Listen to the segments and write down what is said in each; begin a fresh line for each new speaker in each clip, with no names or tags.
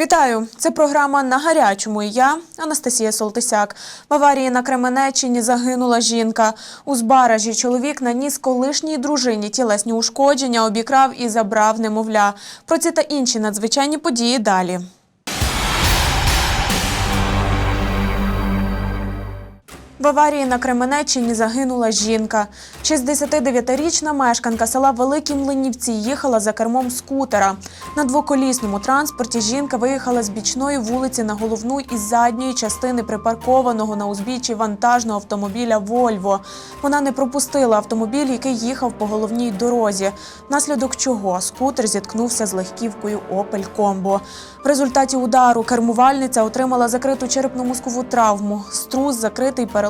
Вітаю! Це програма на гарячому. І я Анастасія Солтисяк. В аварії на Кременеччині загинула жінка. У Збаражі чоловік наніс колишній дружині тілесні ушкодження, обікрав і забрав немовля. Про ці та інші надзвичайні події далі. В аварії на Кременеччині загинула жінка. 69-річна мешканка села Великі Млинівці їхала за кермом скутера. На двоколісному транспорті жінка виїхала з бічної вулиці на головну із задньої частини припаркованого на узбіччі вантажного автомобіля Вольво. Вона не пропустила автомобіль, який їхав по головній дорозі, внаслідок чого скутер зіткнувся з легківкою Опель Комбо. В результаті удару кермувальниця отримала закриту черепно-мозкову травму, струс, закритий перелом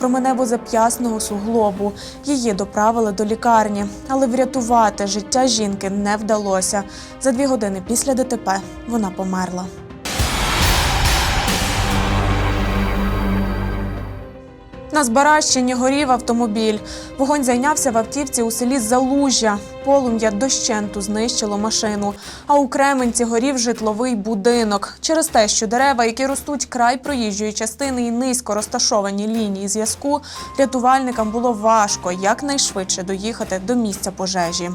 променево-зап'ясного суглобу. Її доправили до лікарні, але врятувати життя жінки не вдалося. За дві години після ДТП вона померла. На Збаращині горів автомобіль. Вогонь зайнявся в автівці у селі Залужжя. Полум'я дощенту знищило машину. А у Кременці горів житловий будинок. Через те, що дерева, які ростуть край проїжджої частини і низько розташовані лінії зв'язку, рятувальникам було важко якнайшвидше доїхати до місця пожежі.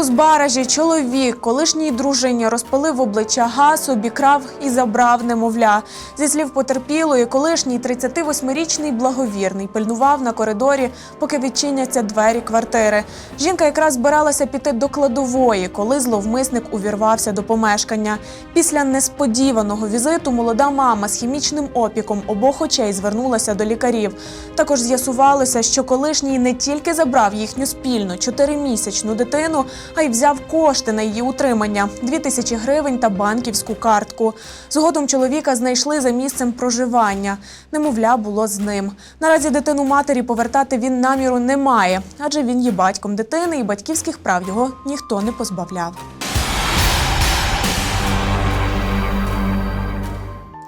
У Збаражі чоловік колишній дружині розпалив обличчя газ, обікрав і забрав немовля. Зі слів потерпілої, колишній 38-річний благовірний пильнував на коридорі, поки відчиняться двері квартири. Жінка якраз збиралася піти до кладової, коли зловмисник увірвався до помешкання. Після несподіваного візиту молода мама з хімічним опіком обох очей звернулася до лікарів. Також з'ясувалося, що колишній не тільки забрав їхню спільну чотиримісячну дитину, а й взяв кошти на її утримання дві тисячі гривень та банківську картку. Згодом чоловіка знайшли за місцем проживання. Немовля було з ним. Наразі дитину матері повертати він наміру не має, адже він є батьком дитини, і батьківських прав його ніхто не позбавляв.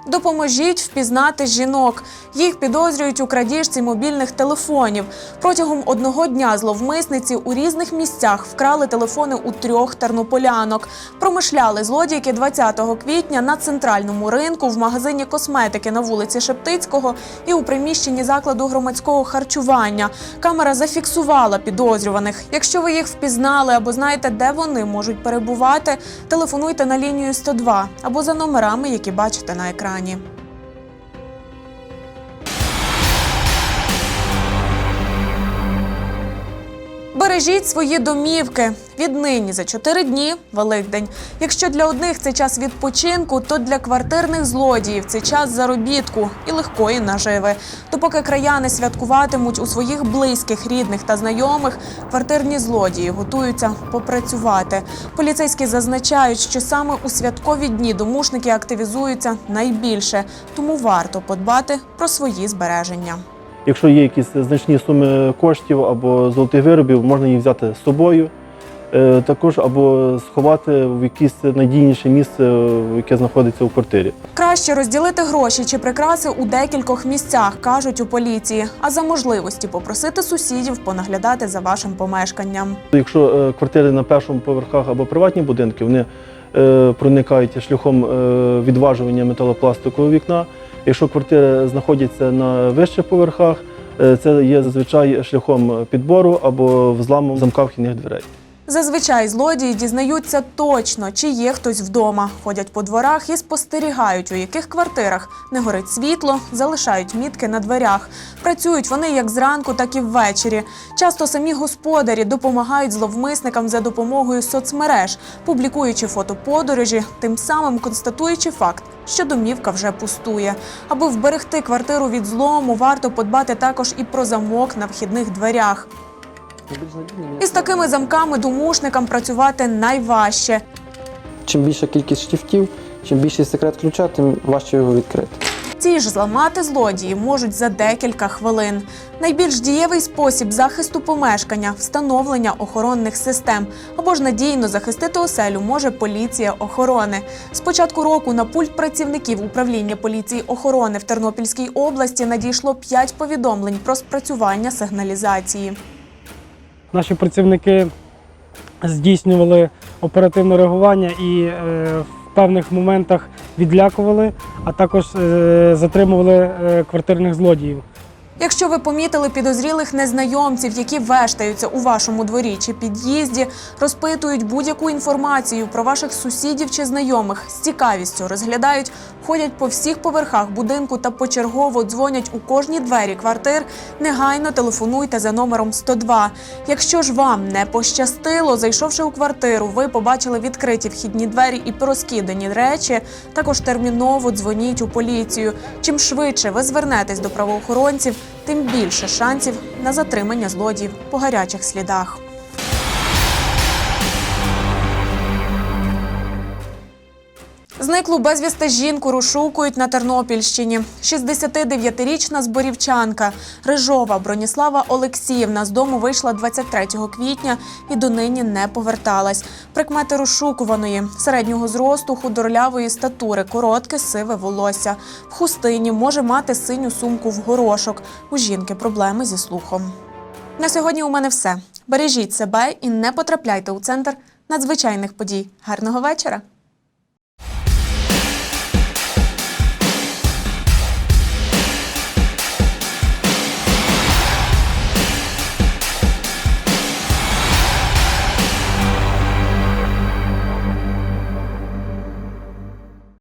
Допоможіть впізнати жінок. Їх підозрюють у крадіжці мобільних телефонів. Протягом одного дня зловмисниці у різних місцях вкрали телефони у трьох тернополянок. Промишляли злодійки 20 квітня на центральному ринку в магазині косметики на вулиці Шептицького і у приміщенні закладу громадського харчування. Камера зафіксувала підозрюваних. Якщо ви їх впізнали або знаєте, де вони можуть перебувати, телефонуйте на лінію 102 або за номерами, які бачите на екрані екрані. Бережіть свої домівки. Віднині за чотири дні Великдень. Якщо для одних це час відпочинку, то для квартирних злодіїв це час заробітку і легкої наживи. Допоки краяни святкуватимуть у своїх близьких, рідних та знайомих, квартирні злодії готуються попрацювати. Поліцейські зазначають, що саме у святкові дні домушники активізуються найбільше, тому варто подбати про свої збереження.
Якщо є якісь значні суми коштів або золотих виробів, можна їх взяти з собою. Е, Також або сховати в якесь надійніше місце, яке знаходиться у квартирі.
Краще розділити гроші чи прикраси у декількох місцях, кажуть у поліції. А за можливості попросити сусідів понаглядати за вашим помешканням.
Якщо е, квартири на першому поверхах або приватні будинки, вони е, проникають шляхом відважування металопластикового вікна. Якщо квартири знаходяться на вищих поверхах, е, це є зазвичай шляхом підбору або взламу замка вхідних дверей.
Зазвичай злодії дізнаються точно, чи є хтось вдома. Ходять по дворах і спостерігають, у яких квартирах не горить світло, залишають мітки на дверях. Працюють вони як зранку, так і ввечері. Часто самі господарі допомагають зловмисникам за допомогою соцмереж, публікуючи фото подорожі, тим самим констатуючи факт, що домівка вже пустує. Аби вберегти квартиру від злому, варто подбати також і про замок на вхідних дверях. Із такими замками домушникам працювати найважче.
Чим більша кількість штифтів, чим більший секрет ключа, тим важче його відкрити.
Ці ж зламати злодії можуть за декілька хвилин. Найбільш дієвий спосіб захисту помешкання встановлення охоронних систем або ж надійно захистити оселю може поліція охорони. З початку року на пульт працівників управління поліції охорони в Тернопільській області надійшло 5 повідомлень про спрацювання сигналізації.
Наші працівники здійснювали оперативне реагування і е, в певних моментах відлякували, а також е, затримували е, квартирних злодіїв.
Якщо ви помітили підозрілих незнайомців, які вештаються у вашому дворі чи під'їзді, розпитують будь-яку інформацію про ваших сусідів чи знайомих, з цікавістю розглядають, ходять по всіх поверхах будинку та почергово дзвонять у кожні двері квартир, негайно телефонуйте за номером 102. Якщо ж вам не пощастило, зайшовши у квартиру, ви побачили відкриті вхідні двері і порозкидані речі, також терміново дзвоніть у поліцію. Чим швидше ви звернетесь до правоохоронців, тим більше шансів на затримання злодіїв по гарячих слідах. Зниклу безвісти жінку розшукують на Тернопільщині. 69-річна зборівчанка Рижова Броніслава Олексіївна з дому вийшла 23 квітня і донині не поверталась. Прикмети розшукуваної середнього зросту, худорлявої статури, коротке сиве волосся. В хустині може мати синю сумку в горошок. У жінки проблеми зі слухом. На сьогодні у мене все. Бережіть себе і не потрапляйте у центр надзвичайних подій. Гарного вечора!